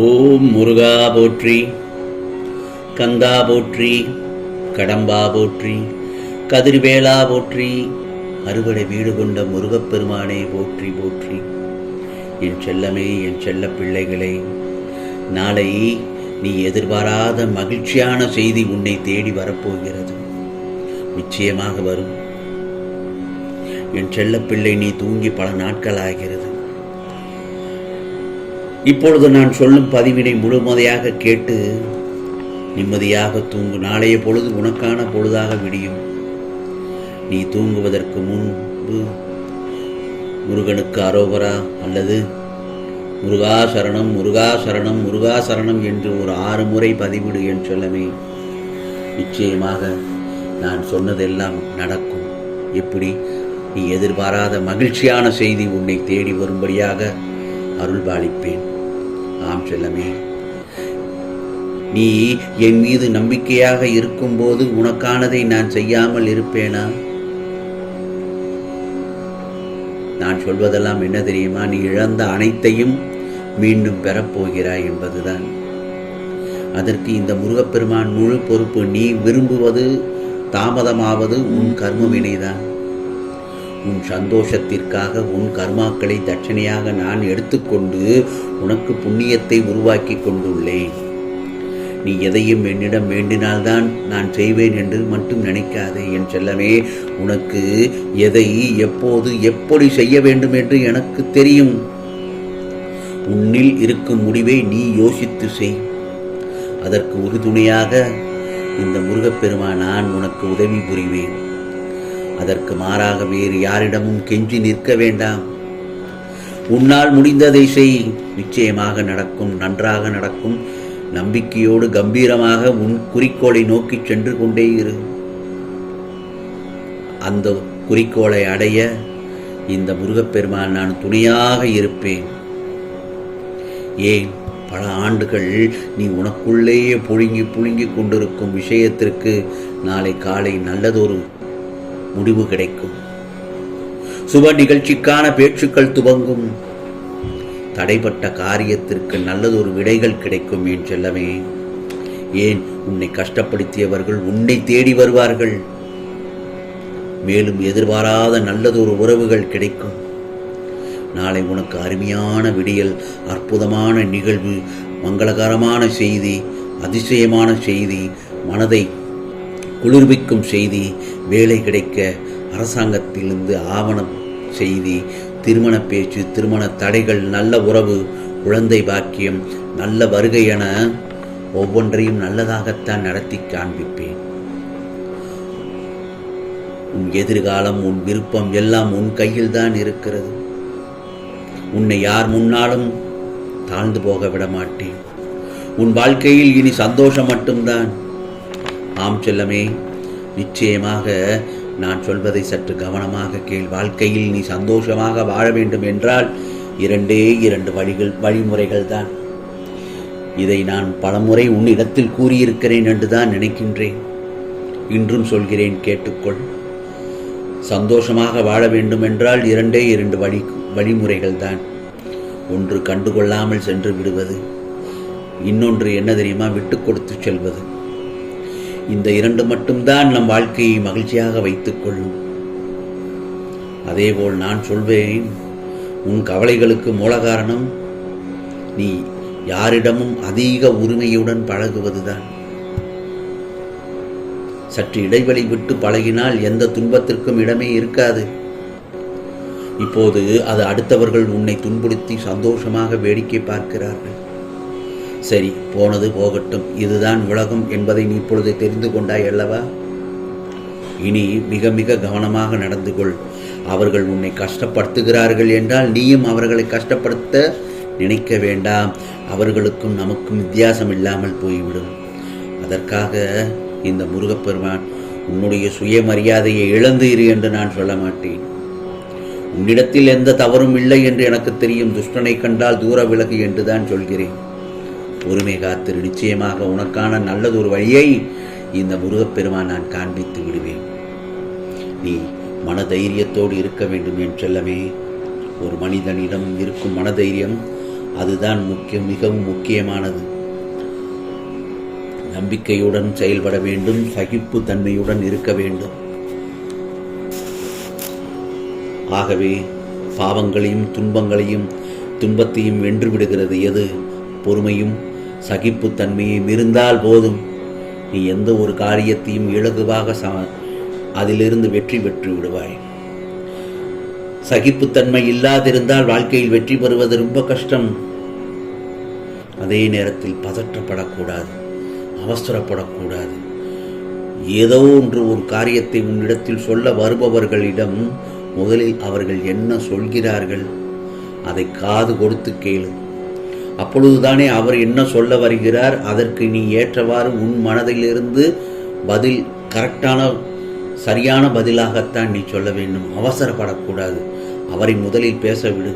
ஓம் முருகா போற்றி கந்தா போற்றி கடம்பா போற்றி கதிர்வேளா போற்றி அறுவடை வீடு கொண்ட முருகப்பெருமானே போற்றி போற்றி. என் செல்லமே என் செல்ல பிள்ளைகளே நாளை நீ எதிர்பாராத மகிழ்ச்சியான செய்தி உன்னை தேடி வரப்போகிறது. நிச்சயமாக வரும். என் செல்லப்பிள்ளை நீ தூங்கி பல நாட்கள் ஆகிறது. இப்பொழுது நான் சொல்லும் பதிவினை முழுமதையாக கேட்டு நிம்மதியாக தூங்கு. நாளைய பொழுது உனக்கான பொழுதாக விடியும். நீ தூங்குவதற்கு முன்பு முருகனுக்கு அரோகரா அல்லது முருகா சரணம் முருகா சரணம் முருகா சரணம் என்று ஒரு ஆறு முறை பதிவிடு என் சொல்லமே. நிச்சயமாக நான் சொன்னதெல்லாம் நடக்கும். எப்படி? நீ எதிர்பாராத மகிழ்ச்சியான செய்தி உன்னை தேடி வரும்படியாக அருள்பாலிப்பேன். ஆம் செல்லமே. நீ என் மீது நம்பிக்கையாக இருக்கும்போது உனக்கானதை நான் செய்யாமல் இருப்பேனா? நான் சொல்வதெல்லாம் என்ன தெரியுமா? நீ இழந்த அனைத்தையும் மீண்டும் பெறப்போகிறாய் என்பதுதான். அதற்கு இந்த முருகப்பெருமான் முழு பொறுப்பு நீ விரும்புவது தாமதமாவது உன் கர்மவினைதான் உன் சந்தோஷத்திற்காக உன் கர்மாக்களை தட்சணையாக நான் எடுத்துக்கொண்டு உனக்கு புண்ணியத்தை உருவாக்கி கொண்டுள்ளேன். நீ எதையும் என்னிடம் வேண்டினால்தான் நான் செய்வேன் என்று மட்டும் நினைக்காதே என் செல்லமே. உனக்கு எதை எப்போது எப்படி செய்ய வேண்டும் என்று எனக்கு தெரியும். உன்னில் இருக்கும் முடிவை நீ யோசித்து செய். அதற்கு உறுதுணையாக இந்த முருகப்பெருமா நான் உனக்கு உதவி புரிவேன். அதற்கு மாறாக வேறு யாரிடமும் கெஞ்சி நிற்க வேண்டாம். உன்னால் முடிந்ததை செய். நிச்சயமாக நடக்கும் நன்றாக நடக்கும். நம்பிக்கையோடு கம்பீரமாக உன் குறிக்கோளை நோக்கி சென்று கொண்டே இரு. அந்த குறிக்கோளை அடைய இந்த முருகப்பெருமான் நான் துணையாக இருப்பேன். ஏன் பல ஆண்டுகள் நீ உனக்குள்ளேயே புழுங்கி புழுங்கி கொண்டிருக்கும் விஷயத்திற்கு நாளை காலை நல்லதொரு முடிவு கிடைக்கும். சுப நிகழ்ச்சிக்கான பேச்சுக்கள் துவங்கும். தடைப்பட்ட காரியத்திற்கு நல்லதொரு விடைகள் கிடைக்கும் என் செல்லமே. ஏன் உன்னை கஷ்டப்படுத்தியவர்கள் உன்னை தேடி வருவார்கள்? மேலும் எதிர்பாராத நல்லதொரு உறவுகள் கிடைக்கும். நாளை உனக்கு அருமையான விடியல் அற்புதமான நிகழ்வு மங்களகரமான செய்தி அதிசயமான செய்தி மனதை குளிர்விக்கும் செய்தி வேலை கிடைக்க அரசாங்கத்திலிருந்து ஆவணம் செய்தி திருமண பேச்சு திருமண தடைகள் நல்ல உறவு குழந்தை பாக்கியம் நல்ல வருகை என ஒவ்வொன்றையும் நல்லதாகத்தான் நடத்தி காண்பிப்பேன். உன் எதிர்காலம் உன் விருப்பம் எல்லாம் உன் கையில் தான் இருக்கிறது. உன்னை யார் முன்னாலும் தாழ்ந்து போக விட மாட்டேன் உன் வாழ்க்கையில் இனி சந்தோஷம் மட்டும்தான். ஆம் செல்லமே நிச்சயமாக நான் சொல்வதை சற்று கவனமாக கேள். வாழ்க்கையில் நீ சந்தோஷமாக வாழ வேண்டும் என்றால் இரண்டே இரண்டு வழிகள் வழிமுறைகள் தான். இதை நான் பலமுறை உன்னிடத்தில் கூறியிருக்கிறேன் என்று தான் நினைக்கின்றேன். இன்றும் சொல்கிறேன் கேட்டுக்கொள். சந்தோஷமாக வாழ வேண்டும் என்றால் இரண்டே இரண்டு வழி வழிமுறைகள் தான். ஒன்று கண்டுகொள்ளாமல் சென்று விடுவது இன்னொன்று என்ன தெரியுமா விட்டு கொடுத்து செல்வது. இந்த இரண்டு மட்டும்தான் நம் வாழ்க்கையை மகிழ்ச்சியாக வைத்துக் கொள்ளும். அதேபோல் நான் சொல்வேன் உன் கவலைகளுக்கு மூல காரணம் நீ யாரிடமும் அதிக உரிமையுடன் பழகுவதுதான். சற்று இடைவெளி விட்டு பழகினால் எந்த துன்பத்திற்கும் இடமே இருக்காது. இப்போது அது அடுத்தவர்கள் உன்னை துன்புறுத்தி சந்தோஷமாக வேடிக்கை பார்க்கிறார்கள். சரி போனது போகட்டும். இதுதான் உலகம் என்பதை நீ இப்பொழுது தெரிந்து கொண்டாய் அல்லவா? இனி மிக மிக கவனமாக நடந்து கொள். அவர்கள் உன்னை கஷ்டப்படுத்துகிறார்கள் என்றால் நீயும் அவர்களை கஷ்டப்படுத்த நினைக்க வேண்டாம். அவர்களுக்கும் நமக்கும் வித்தியாசம் இல்லாமல் போய்விடும். அதற்காக இந்த முருகப்பெருமான் உன்னுடைய சுயமரியாதையை இழந்து இரு என்று நான் சொல்ல மாட்டேன். உன்னிடத்தில் எந்த தவறும் இல்லை என்று எனக்கு தெரியும். துஷ்டனை கண்டால் தூர விலகு என்று தான் சொல்கிறேன். பொறுமை காத்திரு நிச்சயமாக உனக்கான நல்லதொரு வழியை இந்த முருகப்பெருமான் நான் காண்பித்து விடுவேன். நீ மனதைரியத்தோடு இருக்க வேண்டும் என்றெல்லமே. ஒரு மனிதனிடம் இருக்கும் மனதைரியம் அதுதான் முக்கியம் மிகவும் முக்கியமானது. நம்பிக்கையுடன் செயல்பட வேண்டும் சகிப்பு தன்மையுடன் இருக்க வேண்டும். ஆகவே பாவங்களையும் துன்பங்களையும் துன்பத்தையும் வென்று விடுகிறது எது? பொறுமையும் சகிப்புத்தன்மையும் இருந்தால் போதும். நீ எந்த ஒரு காரியத்தையும் இலகுவாக ச அதிலிருந்து வெற்றி பெற்று விடுவாய். சகிப்புத்தன்மை இல்லாதிருந்தால் வாழ்க்கையில் வெற்றி பெறுவது ரொம்ப கஷ்டம். அதே நேரத்தில் பதற்றப்படக்கூடாது அவசரப்படக்கூடாது. ஏதோ ஒன்று ஒரு காரியத்தை உன்னிடத்தில் சொல்ல வருபவர்களிடம் முதலில் அவர்கள் என்ன சொல்கிறார்கள் அதை காது கொடுத்து கேளு. அப்பொழுதுதானே அவர் என்ன சொல்ல வருகிறார்? அதற்கு நீ ஏற்றவாறு உன் மனதிலிருந்து பதில் கரெக்டான சரியான பதிலாகத்தான் நீ சொல்ல வேண்டும். அவசரப்படக்கூடாது. அவரை முதலில் பேச விடு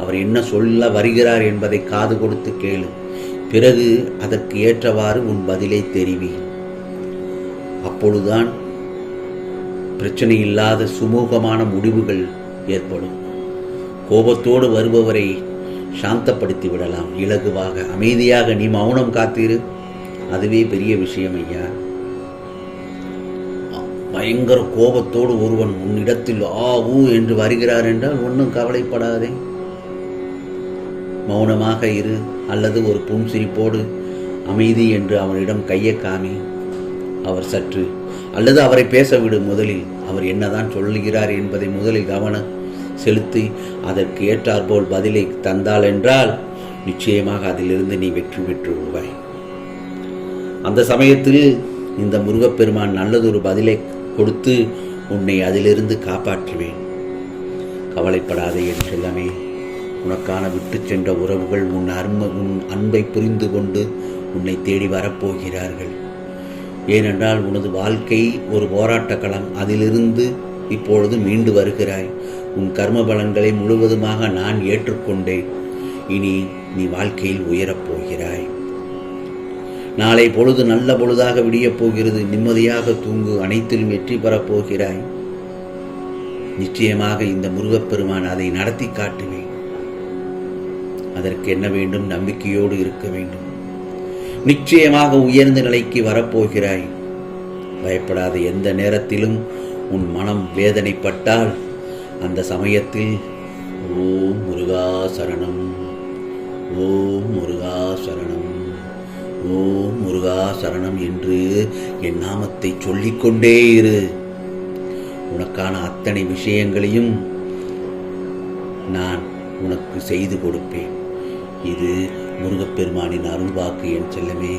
அவர் என்ன சொல்ல வருகிறார் என்பதை காது கொடுத்து கேளு. பிறகு அதற்கு ஏற்றவாறு உன் பதிலை தெரிவி. அப்பொழுதுதான் பிரச்சனை இல்லாத சுமூகமான முடிவுகள் ஏற்படும். கோபத்தோடு வருபவரை சாந்தப்படுத்தி விடலாம். இலகுவாக அமைதியாக நீ மௌனம் காத்தீரு. அதுவே பெரிய விஷயம் ஐயா. பயங்கர கோபத்தோடு ஒருவன் உன்னிடத்தில் ஆ ஊ என்று வருகிறார் என்றால் ஒன்றும் கவலைப்படாதே. மௌனமாக இரு அல்லது ஒரு புன்சிரிப்போடு அமைதி என்று அவனிடம் கையை காமி. அவர் சற்று அல்லது அவரை பேச விடு முதலில். அவர் என்னதான் சொல்லுகிறார் என்பதை முதலில் கவனம் செலுத்தி அதற்கு ஏற்றாற்போல் பதிலை தந்தால் என்றால் நிச்சயமாக அதிலிருந்து நீ வெற்றி பெற்று விடுவாய். அந்த சமயத்தில் இந்த முருகப்பெருமான் நல்லதொரு பதிலை கொடுத்து உன்னை அதிலிருந்து காப்பாற்றுவேன். கவலைப்படாதே என் செல்லமே உனக்கான விட்டு சென்ற உறவுகள் உன் அரும உன் அன்பை புரிந்து கொண்டு உன்னை தேடி வரப்போகிறார்கள். ஏனென்றால் உனது வாழ்க்கை ஒரு போராட்ட களம் அதிலிருந்து இப்பொழுது மீண்டு வருகிறாய். உன் கர்ம பலன்களை முழுவதுமாக நான் ஏற்றுக்கொண்டேன். இனி நீ வாழ்க்கையில் உயரப் போகிறாய். நாளை பொழுது நல்ல பொழுதாக விடியப் போகிறது. நிம்மதியாக தூங்கு. அனைத்திலும் வெற்றி பெறப் போகிறாய். நிச்சயமாக இந்த முருகப்பெருமான் அதை நடத்தி காட்டுவேன். அதற்கு என்ன வேண்டும்? நம்பிக்கையோடு இருக்க வேண்டும். நிச்சயமாக உயர்ந்த நிலைக்கு வரப்போகிறாய் பயப்படாத எந்த நேரத்திலும் உன் மனம் வேதனைப்பட்டால் அந்த சமயத்தில் ஓம் முருகா சரணம் ஓம் முருகா சரணம் ஓம் முருகா சரணம் என்று என் நாமத்தை சொல்லிக்கொண்டே இரு. உனக்கான அத்தனை விஷயங்களையும் நான் உனக்கு செய்து கொடுப்பேன். இது முருகப்பெருமானின் அருள்வாக்கு என் செல்லமே.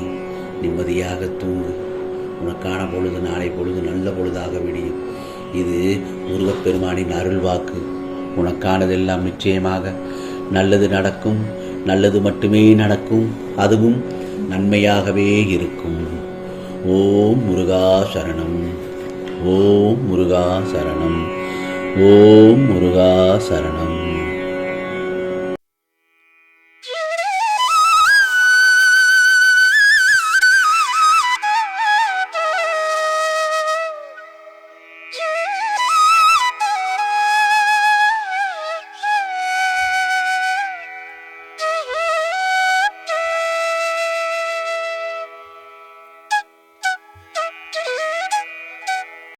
நிம்மதியாக தூங்கு. உனக்கான பொழுது நாளை பொழுது நல்ல பொழுதாக விடியும். இது முருகப்பெருமானின் அருள் வாக்கு உனக்கானதெல்லாம் நிச்சயமாக. நல்லது நடக்கும் நல்லது மட்டுமே நடக்கும் அதுவும் நன்மையாகவே இருக்கும். ஓம் முருகா சரணம். ஓம் முருகா சரணம். ஓம் முருகா சரணம்.